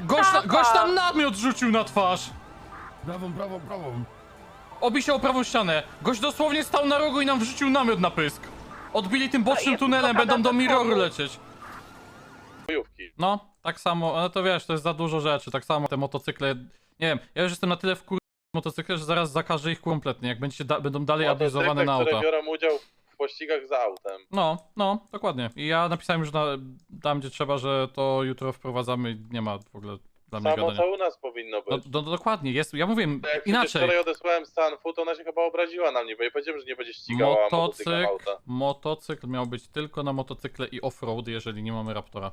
Gość, na- gość tam namiot rzucił na twarz! Prawą, prawą, prawą. Obi się o prawą ścianę. Gość dosłownie stał na rogu i nam wrzucił namiot na pysk. Odbili tym bocznym jest tunelem, blokada będą do Miroru lecieć. Bojówki. No, tak samo, ale to wiesz, to jest za dużo rzeczy, tak samo te motocykle, nie wiem, ja już jestem na tyle wkur... motocykle, że zaraz zakażę ich kompletnie, jak będziecie da będą dalej abuzowane na które auta. biorą udział w pościgach za autem. No, no, dokładnie. I ja napisałem już na, tam, gdzie trzeba, że to jutro wprowadzamy i nie ma w ogóle dla mnie Samo gadania. co u nas powinno No, być. no, no dokładnie, jest, ja mówię Jak inaczej. wczoraj odesłałem Stanfu, to ona się chyba obraziła na mnie, bo ja powiedziałem, że nie będzie ścigała Motocykl, auta. motocykl miał być tylko na motocykle i off-road, jeżeli nie mamy Raptora.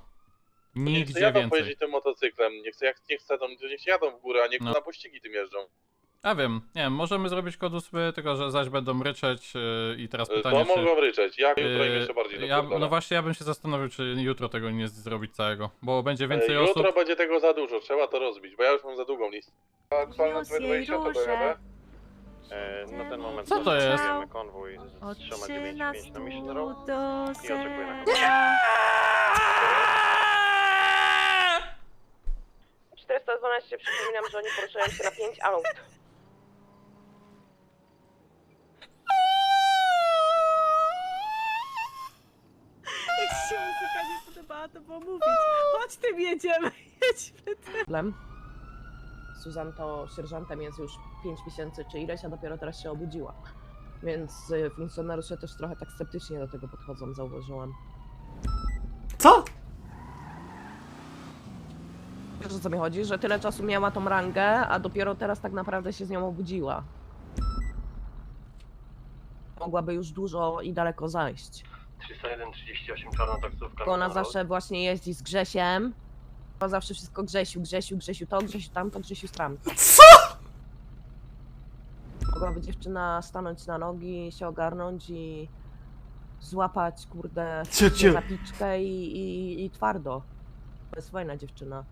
Nie chcę Nigdzie jadą więcej. pojeździć tym motocyklem, nie chcę, jak nie chcę, to niech się jadą w górę, a niech No. na pościgi tym jeżdżą. Ja wiem, nie wiem, możemy zrobić kodusy, tylko że zaś będą ryczeć yy, i teraz To pytanie, czy... mogą ryczeć, jak jutro im Yy, jeszcze bardziej ja, dopierdolę. No właśnie, ja bym się zastanowił, czy jutro tego nie zrobić całego, bo będzie E, więcej osób. Jutro będzie tego za dużo, trzeba to rozbić, bo ja już mam za długą listę. Aktualna Niósł jej 20 to róże. dojadę? E, na ten moment Co to jest? zatrzymujemy konwój z trzema Oczy 995 na Mission Road. do I oczekuję na serca. 412 przypominam, że oni poruszają się na 5 aut. Było mówić. Chodź tym jedziemy, jedźmy tym. Problem. Suzan to sierżantem jest już 5 miesięcy czy ileś, a dopiero teraz się obudziła. Więc y, funkcjonariusze też trochę tak sceptycznie do tego podchodzą, zauważyłam. Co? Wiesz o co mi chodzi? Że tyle czasu miała tą rangę, a dopiero teraz tak naprawdę się z nią obudziła. Mogłaby już dużo i daleko zajść. 301 38 czarna taksówka. Bo ona zawsze właśnie jeździ z Grzesiem. Ona zawsze wszystko Grzesiu, Grzesiu, Grzesiu to, Grzesiu tamto, Grzesiu stram. Co? Mogłaby dziewczyna stanąć na nogi, się ogarnąć i złapać, kurde, Cie- cie- zapiczkę i, i, i twardo. To jest fajna dziewczyna.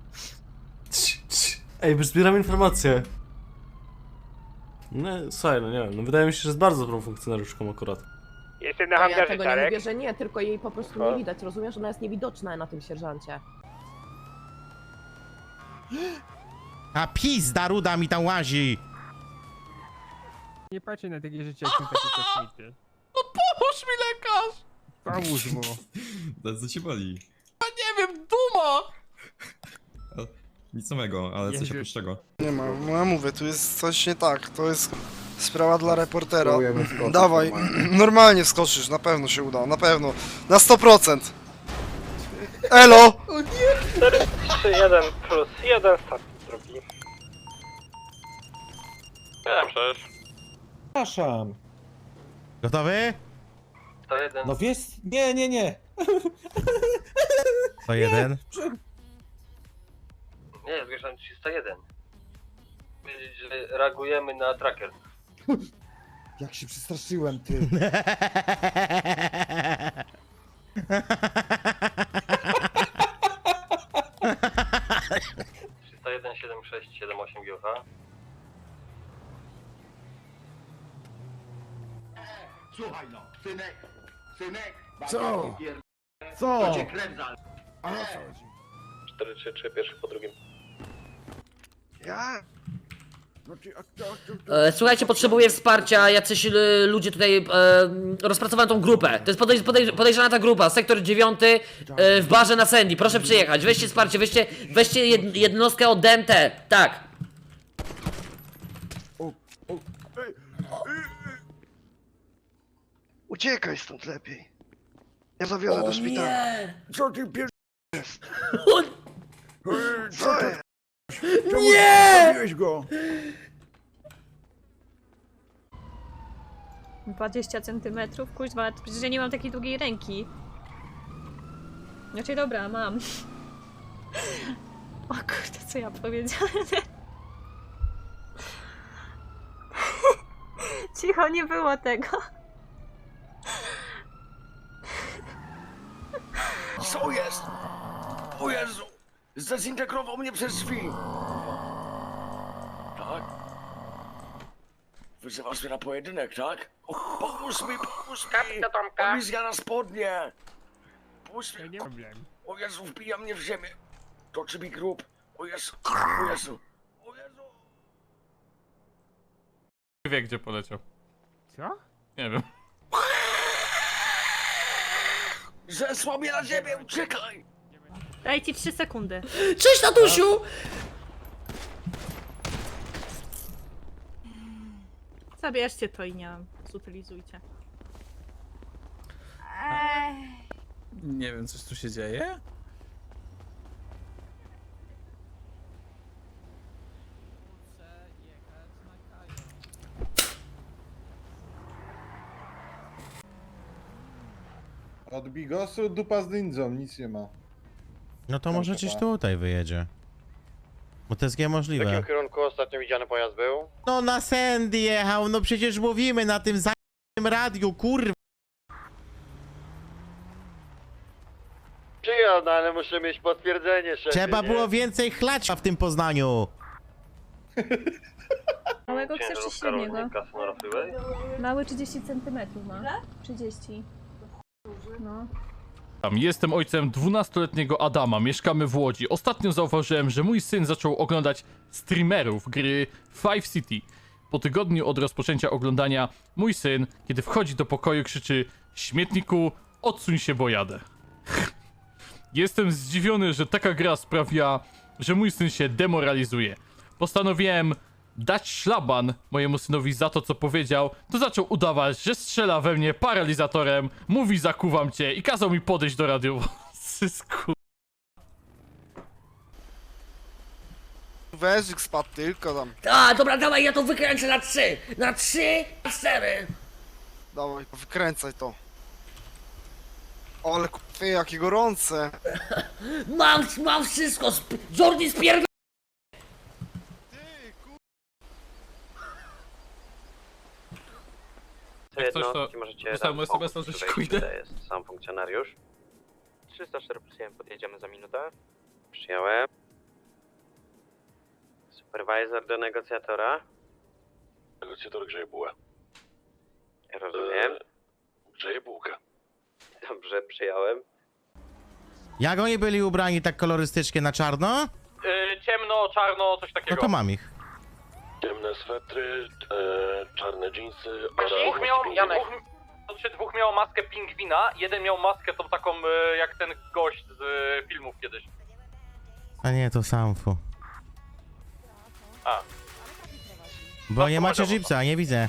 Cii, cii. Ej, bo zbieram informacje. No, słuchaj, no nie wiem, no wydaje mi się, że jest bardzo dobrą funkcjonariuszką akurat. Jestem na A ja hangarze, tego nie Czarek. mówię, że nie, tylko jej po prostu nie widać. Rozumiesz, ona jest niewidoczna na tym sierżancie. A pizda ruda mi tam łazi! Nie patrzcie na takie rzeczy, jak są takie kosmity. No pomóż mi lekarz! Pomóż mu. Co cię boli? Nie wiem, duma! Nic samego, ale coś Jezu. oprócz tego. Nie ma, no ja mówię, tu jest coś nie tak, to jest sprawa dla reportera. Dawaj, normalnie wskoczysz, na pewno się uda, na pewno, na 100%. Elo! 3-1 plus 1 start drogi. Ja przecież. Przepraszam. Gotowy? 101. No wiesz, nie, nie, nie. To jeden. Nie, zgłaszam 301. Powiedzieć, że reagujemy na tracker. Jak się przestraszyłem, ty. Trzysta jeden, siedem, sześć, siedem, osiem GOH. Słuchaj no, synek, synek. Co? Co? Co? A o co chodzi? 4, 3, 3, pierwszy po drugim. Ja? No ty, a kto, kto, kto? E, Słuchajcie, potrzebuję wsparcia. Jacyś e, ludzie tutaj e, rozpracowałem tą grupę. To jest podej podej podejrzana ta grupa, sektor 9 e, w barze na Sandy. Proszę przyjechać. Weźcie wsparcie, weźcie, weźcie jed jednostkę od DMT. Tak. Uciekaj stąd lepiej. Ja zawiozę do szpitala. Co ty pier... Co jest? Nie! Zabiłeś go? 20 centymetrów, kuźwa, przecież ja nie mam takiej długiej ręki. Znaczy dobra, mam. O kurde, co ja powiedziałem? Cicho, nie było tego. Co jest? O Jezu! Zdezintegrował mnie przez drzwi! Wyzywasz mnie na pojedynek, tak? O, pomóż mi, pomóż mi! Kapita Tomka. Kolizja na spodnie! Pomóż mi! nie problem. O Jezu, wbija mnie w ziemię! Toczy mi grób! O Jezu, o Jezu, o Jezu. Wie gdzie poleciał. Co? Nie wiem. Zesłał mnie na ziemię, uciekaj! Dajcie 3 sekundy. Cześć, tatusiu! Zabierzcie to i nie wiem, zutylizujcie. Nie wiem, coś tu się dzieje? Od Bigosu dupa z ninją, nic nie ma. No to może gdzieś tutaj wyjedzie. Bo to jest niemożliwe. kierunku ostatnio widziany pojazd był? No na Sandy jechał, no przecież mówimy na tym zajebnym radiu, kurwa. Przyjął, no ale muszę mieć potwierdzenie, szefie, Trzeba było więcej chlać w tym Poznaniu. Małego rolnika Sonora Freeway. Mały 30 cm ma. 30. No. Jestem ojcem 12-letniego Adama, mieszkamy w Łodzi. Ostatnio zauważyłem, że mój syn zaczął oglądać streamerów gry Five City. Po tygodniu od rozpoczęcia oglądania, mój syn, kiedy wchodzi do pokoju, krzyczy: Śmietniku, odsuń się, bo jadę. Jestem zdziwiony, że taka gra sprawia, że mój syn się demoralizuje. Postanowiłem dać szlaban mojemu synowi za to, co powiedział, to zaczął udawać, że strzela we mnie paralizatorem, mówi zakuwam cię i kazał mi podejść do radiowozu. Sku... Wężyk spadł tylko tam. A, dobra, dawaj, ja to wykręcę na 3. Na 3, na 4. Dawaj, wykręcaj to. Ale kupie, jakie gorące. Mam, mam wszystko. Sp Jordi spierd... Jak się tutaj kujdę. To jest sam funkcjonariusz. 304 plus 1, podjedziemy za minutę. Przyjąłem. Supervisor do negocjatora. Negocjator grzeje bułę. Rozumiem. Grzeje bułkę. Dobrze, przyjąłem. Jak oni byli ubrani tak kolorystycznie na czarno? Yy, ciemno, czarno, coś No takiego. to mam ich. Ciemne swetry, czarne dżinsy Dwóch miał, Janek. Dwóch, znaczy dwóch miało maskę pingwina, jeden miał maskę tą taką e, jak ten gość z e, filmów kiedyś. A nie, to Samfu. A. Bo nie macie to. Jeepsa, nie widzę.